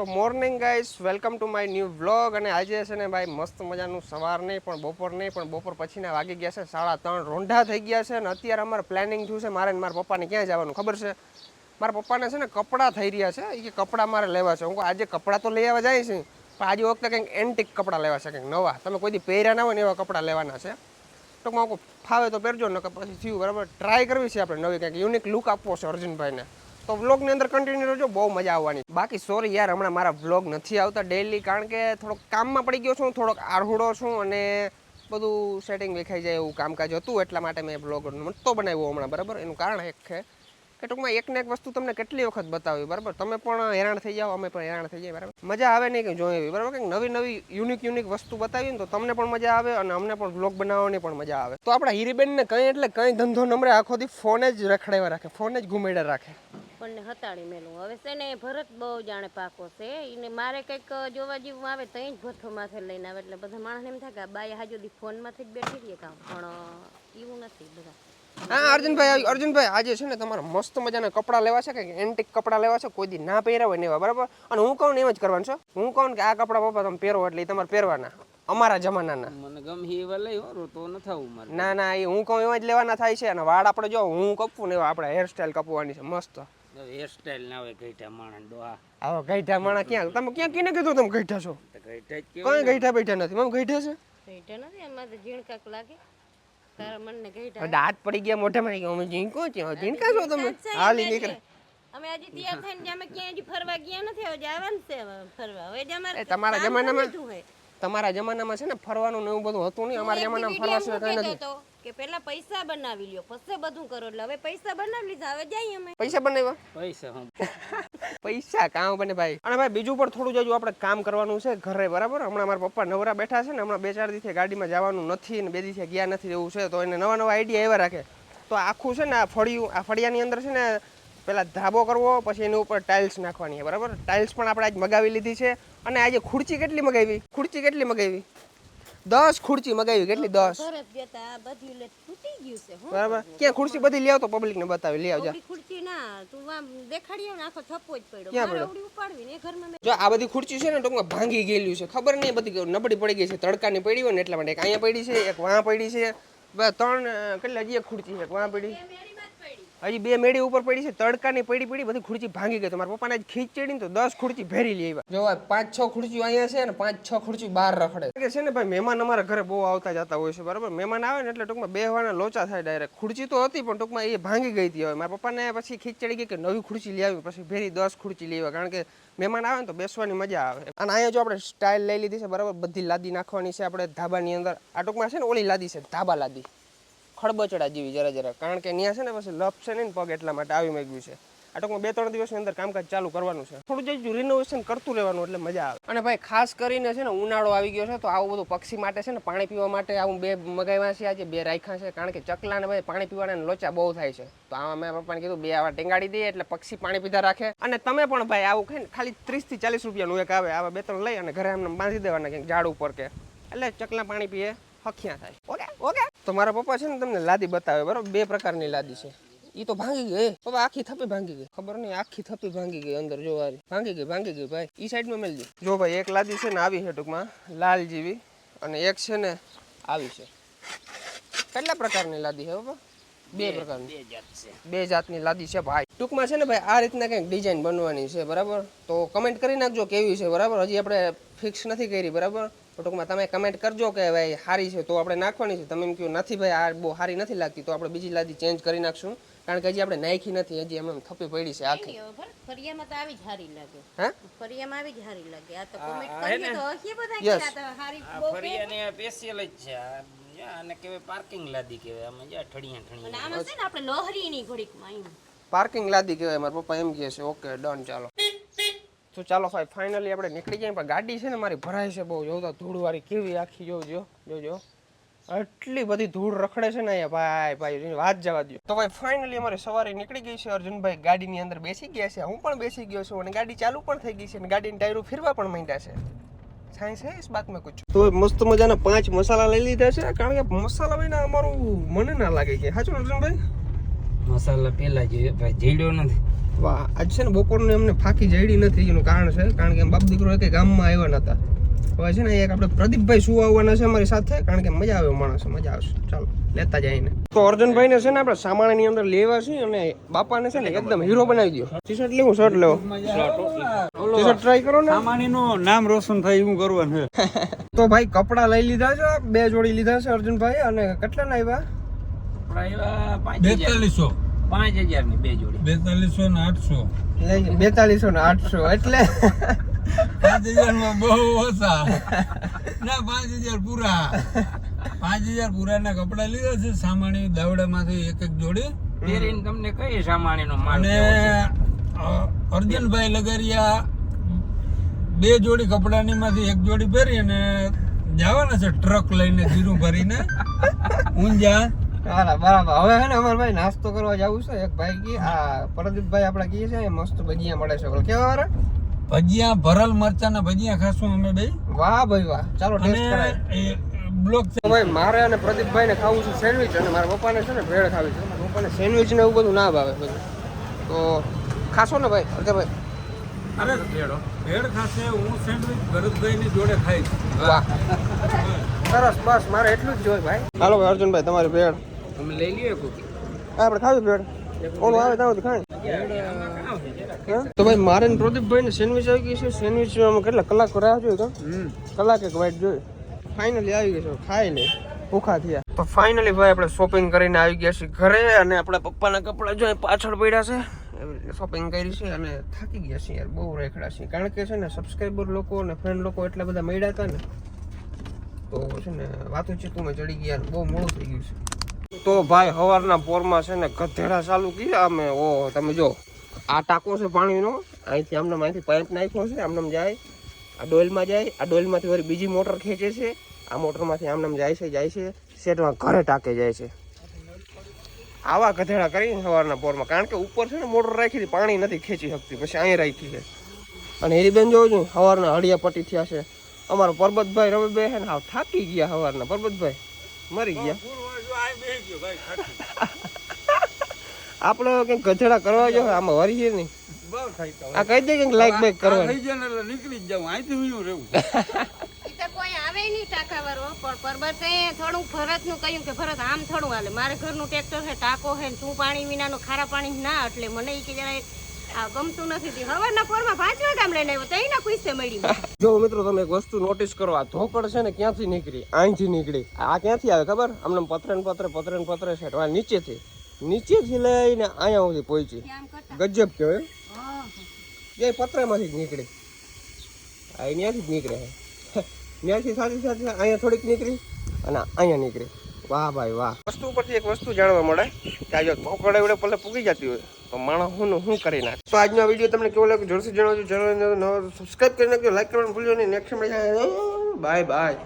તો morning guys, welcome to my new vlog. અને આજે છે ને ભાઈ મસ્ત મજાનું સવાર નહીં, પણ બપોર નહીં, પણ બપોર પછીના વાગી ગયા છે, સાડા ત્રણ રોંઢા થઈ ગયા છે. અને અત્યારે અમારે પ્લાનિંગ થયું છે મારે મારા પપ્પાને ક્યાં જવાનું ખબર છે? મારા પપ્પાને છે ને કપડાં થઈ રહ્યા છે. એ કપડાં મારે લેવા છે. હું આજે કપડાં તો લઈ આવવા જાય છે, પણ આજે વખતે કંઈક એન્ટિક કપડાં લેવા છે, કંઈક નવા. તમે કોઈ દી પહેર્યા ના હોય ને એવા કપડાં લેવાના છે. ટૂંકમાં ફાવે તો પહેરજો ને પછી થયું, બરાબર? ટ્રાય કરવી છે આપણે નવી કંઈક યુનિક લુક આપવો છે અર્જુનભાઈને. તો વ્લોગની અંદર કન્ટિન્યુ રહેજો, બહુ મજા આવવાની. બાકી સોરી યાર, હમણાં મારા વ્લોગ નથી આવતા ડેલી કારણ કે થોડોક કામમાં પડી ગયો છું, થોડોક આરહુડો છું અને બધું સેટિંગ વેખાઈ જાય એવું કામકાજ હતું, એટલા માટે મેં બ્લોગ નહોતો બનાવ્યો હમણાં, બરાબર? એનું કારણ એક છે કે ટૂંકમાં એક ને એક વસ્તુ તમને કેટલી વખત બતાવી, બરાબર? તમે પણ હેરાન થઈ જાઓ, અમે પણ હેરાન થઈ જાય બરાબર? મજા આવે નહીં કંઈ જોઈએ બરાબર? કંઈક નવી નવી યુનિક યુનિક વસ્તુ બતાવીએ તો તમને પણ મજા આવે અને અમને પણ બ્લોગ બનાવવાની પણ મજા આવે. તો આપણા હીરીબેનને કંઈ એટલે કંઈ ધંધો નમરે આખો દી ફોન જ રખડાવ્યા રાખે, ફોન જ ઘુમેડ્યા રાખે. આપણને હતાડી મેલું. હવે છે ને ભરત બહુ જાણે પાકો છે. એને મારે કંઈક જોવા જેવું આવે તો જ ભથ્થો માથે લઈને આવે. એટલે બધા માણસને એમ થાય કે બાઈ હાજુ દી ફોનમાંથી જ બેઠી રહીએ કામ. પણ એવું નથી બધા. હા અર્જુનભાઈ અર્જુનભાઈ આજે છે ને તમારે મસ્ત મજાના કપડાં લેવા છે કે એન્ટિક કપડાં લેવા છે કોઈ દી ના પહેર્યા હોય ને એવા બરાબર? અને હું કહું ને એમ જ કરવાનું છે હું કહું ને કે આ કપડાં પપ્પા તમે પહેરો એટલે તમારે પહેરવાના અમારા જમાનાના. મને ગમે એવા લઈ હો તો ન થવું મારે. ના ના એ હું કહું એવા જ લેવાના થાય છે અને વાળ આપણે જો હું કપવું ને એવા આપણે હેરસ્ટાઈલ કપવાની છે મસ્ત. હેરસ્ટાઈલ ના હોય ગઈઠા માણસ ડોહા આવો ગઈઠા માણા ક્યાં? તમે ક્યાં કીને કીધું તમે ગઈઠા છો? ગઈઠા કઈ ગઈઠા બેઠા નથી. મમ ગઈઠા છે? ગઈઠા નથી એમાં તો ઝીણકાક લાગે. તારા મનને ગઈઠા દાંત પડી ગયા મોઢામાં અમે ઝીંકો છે ઝીંકા છો તમે? હાલી નીકળે. અમે હજી તૈયાર થઈને જે અમે ક્યાંય હજી ફરવા ગયા નથી. હવે જવાનું છે ફરવા. હવે જે અમારે તમારા જમાનામાં. તમારા જમાનામાં છે ને ફરવાનું ને એવું બધું હતું નહીં? અમારા જમાનામાં ફરવા સિવાય કઈ નથી. કે પેલા પૈસા બનાવી લ્યો પછી બધું કરો. એટલે હવે પૈસા બનાવી લીધા હવે જઈએ અમે. પૈસા બનાવ્યા? પૈસા પૈસા કામ બને ભાઈ? અને ભાઈ બીજું પણ થોડું જજુ આપણે કામ કરવાનું છે ઘરે બરાબર? હમણાં મારા પપ્પા નવરા બેઠા છે ને હમણાં બે ચાર દિવસે ગાડીમાં જવાનું નથી ને બે દિવસે ગયા નથી એવું છે તો એને નવા નવા આઈડિયા એવા રાખે. તો આખું છે ને આ ફળિયું આ ફળિયાની અંદર છે ને પેલા ધાબો કરવો પછી એની ઉપર ટાઇલ્સ નાખવાની છે બરાબર? ટાઇલ્સ પણ આપણે આજ મગાવી લીધી છે. અને આજે ખુરચી કેટલી મગાવી? ખુરચી કેટલી મગાવી? દસ ખુરચી મગાવી કેટલી દસ? બરાબર. ક્યાં ખુરશી બધી લઈ આવતો પબ્લિકને બતાવી લઈ આવજો ખુરશી ના તું આમ દેખાડી ને આખો થપ્પો જ પડ્યો. ક્યાં પડ્યો? ઉપાડવી ને ઘરમાં જો આ બધી ખુરશી છે ને ટૂંકમાં ભાંગી ગયેલી છે. ખબર નહીં બધી નબળી પડી ગઈ છે. તડકાની પડી હોય ને એટલા માટે એક અહીંયા પડી છે એક વાં પડી છે. ત્રણ કેટલા કેટલી હજી એક ખુરચી છે એક વાં પડી. હજી બે મેળી ઉપર પડી છે તડકાની પડી પડી બધી ખુરચી ભાંગી ગઈ. તમારા પપ્પાને આજ ખીચ ચડી ને તો દસ ખુરચી ભેરી લઈ આવ્યા. જો પાંચ છ ખુરચીઓ અહીંયા છે ને પાંચ છ ખુરચી બહાર રખડે. છે ને ભાઈ મહેમાન અમારા ઘરે બહુ આવતા જતા હોય છે બરાબર? મહેમાન આવે ને એટલે ટૂંકમાં બેહવાના લોચા થાય ડાયરેક્ટ ખુરચી તો હતી પણ ટૂંકમાં એ ભાંગી ગઈ હતી હવે. મારા પપ્પાને પછી ખીચ ચડી ગઈ કે નવી ખુરચી લઈ આવી પછી ભેરી દસ ખુરચી લઈ આવ્યા. કારણ કે મહેમાન આવે ને તો બેસવાની મજા આવે. અને અહીંયા જો આપણે સ્ટાઇલ લઈ લીધી છે બરાબર? બધી લાદી નાખવાની છે આપણે ધાબાની અંદર. આ ટૂંકમાં છે ને ઓલી લાદી છે ધાબા લાદી. ખડબચડા જેવી જરા જરા. કારણ કે ત્યાં છે ને પછી લપ છે ને પગ એટલા માટે આવી માંગ્યું છે. આ ટૂંકમાં બે ત્રણ દિવસની અંદર કામકાજ ચાલુ કરવાનું છે. થોડું જે રિનોવેશન કરતું રહેવાનું એટલે મજા આવે. અને ભાઈ ખાસ કરીને છે ને ઉનાળો આવી ગયો છે તો આવું બધું પક્ષી માટે છે ને પાણી પીવા માટે આવું બે મગાવ્યા છે આજે, બે રાખ્યા છે. કારણ કે ચકલાને ભાઈ પાણી પીવાના લોચા બહુ થાય છે. તો આમાં મેં પપ્પાને કીધું બે આવા ટેંગાડી દઈએ એટલે પક્ષી પાણી પીધા રાખે. અને તમે પણ ભાઈ આવું ખાઈ ખાલી ત્રીસથી ચાલીસ રૂપિયાનું એક આવે, આવા બે ત્રણ લઈ અને ઘરે એમને બાંધી દેવાના ક્યાંક ઝાડ ઉપર કે. એટલે ચકલા પાણી પીએ હખ્યા થાય. તો મારા પપ્પા છે ને તમને લાદી બતાવે બરાબર? બે પ્રકારની લાદી છે. એ તો ભાંગી ગઈ પપ્પા આખી થપી ભાંગી ગઈ. ખબર નહીં આખી થપી ભાંગી ગઈ અંદર જો વારી. ભાંગી ગઈ ભાંગી ગઈ ભાઈ. એ સાઈડમાં મેળજો જો ભાઈ એક લાદી છે ને આવી છે ટૂંકમાં લાલ જેવી અને એક છે ને આવી છે. કેટલા પ્રકારની લાદી છે પપ્પા બે? પ્રકારની. બે બે જાતની લાદી છે ભાઈ. ટૂંકમાં છે ને ભાઈ આ રીતના કંઈક ડિઝાઇન બનવાની છે બરાબર? તો કમેન્ટ કરી નાખજો કેવી છે બરાબર? હજી આપણે ફિક્સ નથી કરી બરાબર? તો ટૂંકમાં તમે કમેન્ટ કરજો કે ભાઈ સારી છે તો આપણે નાખવાની છે. તમે એમ કહ્યું નથી ભાઈ આ બહુ સારી નથી લાગતી. તો આપણે બીજી લાદી ચેન્જ કરી નાખશું. કારણ કે હજી આપણે નાખી નથી હજી એમ એમ થપ્પી પડી છે આખી. ફરિયામાં તો આવી જ હારી લાગે. હા? ફરિયામાં આવી જ હારી લાગે. આ તો કોમેન્ટ ને? તો હસીએ બધા કે આ તો બહુ ફરિયાની સ્પેશિયલ જ છે. આને કહેવાય પાર્કિંગ લાદી કહેવાય. આમાં જે ઠળિયા અને ઠળિયા આમાં છે ને આપણે લોહરીની ઘડીકમાં પાર્કિંગ લાદી કહેવાય. મારા પપ્પા એમ કહે છે ઓકે ડન ચાલો. તો ચાલો ભાઈ ફાઇનલી આપણે નીકળી જઈએ પણ ગાડી છે ને મારી ભરાય છે બહુ. જોતા ધૂળવાળી કેવી આખી જોજો જોજો આટલી બધી ધૂળ રખડે છે ને અહીંયા ભાઈ ભાઈ વાત જવા દો તો ભાઈ ફાઇનલી અમારે સવારે નીકળી ગઈ છે. અર્જુનભાઈ ગાડીની અંદર બેસી ગયા છે. હું પણ બેસી ગયો છું અને ગાડી ચાલુ પણ થઈ ગઈ છે અને ગાડીની ટાયરો ફેરવા પણ માંડ્યા છે. સાયન્સ હે ઇસ બાત મેં કુછ તો મસ્ત મજાના પાંચ મસાલા લઈ લીધા છે, કારણ કે મસાલા વિના અમારું મને ના લાગે કે સાચું અર્જુનભાઈ? મસાલા પેલા જોઈએ ભાઈ, જેડ્યો નથી. આજ છે ને બપોરનું એમને ફાંકી જડી નથી એનું કારણ છે કારણ કે એમ બાપ દીકરો કે ગામમાં આવ્યા નતા. હવે છે ને એક આપણે પ્રદીપભાઈ શું આવવાના છે અમારી સાથે કારણ કે મજા આવે માણસ મજા આવશે. ચાલો લેતા જઈને તો અર્જુનભાઈને છે ને આપણે સામાનની અંદર લેવા છે અને બાપાને છે ને એકદમ હીરો બનાવી દો ટી શર્ટ લેવું શર્ટ લેવો? ટી શર્ટ ટ્રાય કરો ને. સામાણીનું નામ રોશન થાય એવું કરવાનું તો ભાઈ કપડા લઈ લીધા છે બે જોડી લીધા છે અર્જુનભાઈ અને કેટલા ના આવ્યા બેતાલીસો. પાંચ હજારની બે જોડી. બેતાલીસો ને આઠસો. બેતાલીસો ને આઠસો એટલે? પાંચ હજારમાં બહુ ઓછા. ના પાંચ હજાર પૂરા. પાંચ હજાર પૂરા ના કપડા લીધા છે સામાણી દાવડા માંથી એક એક જોડી. પહેરીને તમને કઈ સામાણી નો માલ અને અર્જુનભાઈ લગરિયા બે જોડી કપડાની માંથી એક જોડી પહેરી અને જવાના છે ટ્રક લઈને જીરું ભરીને. ઊંઝા. હાલા બરાબર. હવે હે ને અમાર ભાઈ નાસ્તો કરવા જવું છે. એક ભાઈ કી આ પ્રદીપભાઈ આપણે કહીએ છે. એ મસ્ત ભજીયા મળે છે. ઓલો કેવા વાળા? ભજીયા ભરલ મરચા ના ભજીયા ખાશું અમે બે. વાહ ભાઈ વાહ. ચાલો ટેસ્ટ કરાય. બ્લોક છે. ભાઈ મારે અને પ્રદીપભાઈ ને ખાવું છે સેન્ડવિચ અને મારા પપ્પાને છે ને ભેળ ખાવી છે. મારા પપ્પાને સેન્ડવિચ ને એવું બધું ના ભાવે બધું. તો ખાશો ને ભાઈ? અરે ભાઈ. અરે ભેળ. ખાશે હું સેન્ડવિચ ભરતભાઈ ની જોડે ખાઈશ. વાહ. સરસ બસ. મારે એટલું જ જોઈએ ભાઈ. હાલો ભાઈ અર્જુનભાઈ તમારી ભેળ. તમે લઈ લઈએ કુકી. આપણે ખાધું ભેળ ઓલો આવે ત્યાં સુધી ખાય. તો ભાઈ મારે ને પ્રદીપભાઈ ને સેન્ડવિચ આવી ગઈ છે. સેન્ડવિચ કેટલા કલાક રાહ જોઈ તો? કલાક એક વાઈટ જોઈ. ફાઇનલી આવી ગઈ છે. ખાઈ લે ભૂખા થયા. તો ફાઇનલી ભાઈ આપણે શોપિંગ કરીને આવી ગયા છીએ ઘરે અને આપણા પપ્પાના કપડાં જો પાછળ પડ્યા છે. શોપિંગ કરી છે અને થાકી ગયા છીએ યાર બહુ રેખડા છીએ. કારણ કે છે ને સબસ્ક્રાઈબર લોકો અને ફ્રેન્ડ લોકો એટલા બધા મળ્યા હતા ને તો છે ને વાતો ચીકુમાં ચડી ગયા બહુ મોડું થઈ ગયું છે. તો ભાઈ હવારના પોરમાં છે ને ગધેડા ચાલુ કર્યા અમે. ઓ, તમે જો, આ ટાંકો છે પાણીનો. અહીંથી આમને અહીંથી પાઇપ નાખ્યો છે, આમને જાય. આ ડોલમાં જાય, આ ડોલમાંથી વળી બીજી મોટર ખેંચે છે. આ મોટરમાંથી આમને જાય છે જાય છે. સેટમાં ઘરે ટાંકે જાય છે. આવા ગધેડા કરીને સવારના પોરમાં. કારણ કે ઉપર છે ને મોટર રાખી પાણી નથી ખેંચી શકતી. પછી અહીંયા રાખી છે. અને હેરીબેન જોઉં છું સવારના હળિયા પટ્ટી થયા છે. અમારો પરબતભાઈ રવિભાઈ છે ને થાકી ગયા સવારના પરબતભાઈ, મરી ગયા. આપણે કંઈક ગધેડા કરવા જો આમાં વરીએ નહીં. આ કહી દે કંઈક લાઈક બાઈક કરવાની. નીકળી જ જાઉં. અહીંથી હું રહેવું. તો કોઈ આવે નહીં ટાંકાવાળો પણ પરબતે થોડું ભરતનું કહ્યું કે ભરત આમ થોડું હાલે. મારે ઘરનું ટ્રેક્ટર છે ટાંકો છે ને તું પાણી વિનાનું ખારા પાણી ના એટલે મને એ કે જરા ગમતું નથી હવારના પોરમાં પાંચ વાગ્યા લઈને આવ્યો મળી જો મિત્રો તમે એક વસ્તુ નોટિસ કરો આ ધોકડ છે ને ક્યાંથી નીકળી? અહીંથી નીકળી. આ ક્યાંથી આવે ખબર? આમને પતરે ને પતરે પતરે ને પતરે છે. આ નીચેથી. નીચેથી લઈને અહીંયા સુધી પહોંચી. ગજબ કહેવાય એ પતરામાંથી જ નીકળી. આ એ ત્યાંથી જ નીકળે ત્યાંથી સાથે સાથે અહીંયા થોડીક નીકળી અને અહીંયા નીકળી. વાહ ભાઈ વાહ. વસ્તુ ઉપરથી એક વસ્તુ જાણવા મળે કે આ જો ધોકડ એવડે પલે પૂગી જતી હોય. તો માણસ હું શું કરી નાખે. તો આજનો વીડિયો તમને કેવો લાગ્યો જોરથી જણાવજો. ચેનલ સબસ્ક્રાઈબ કરી નાખજો લાઈક કરવાનું ભૂલ્યો નહીં. Next bye bye.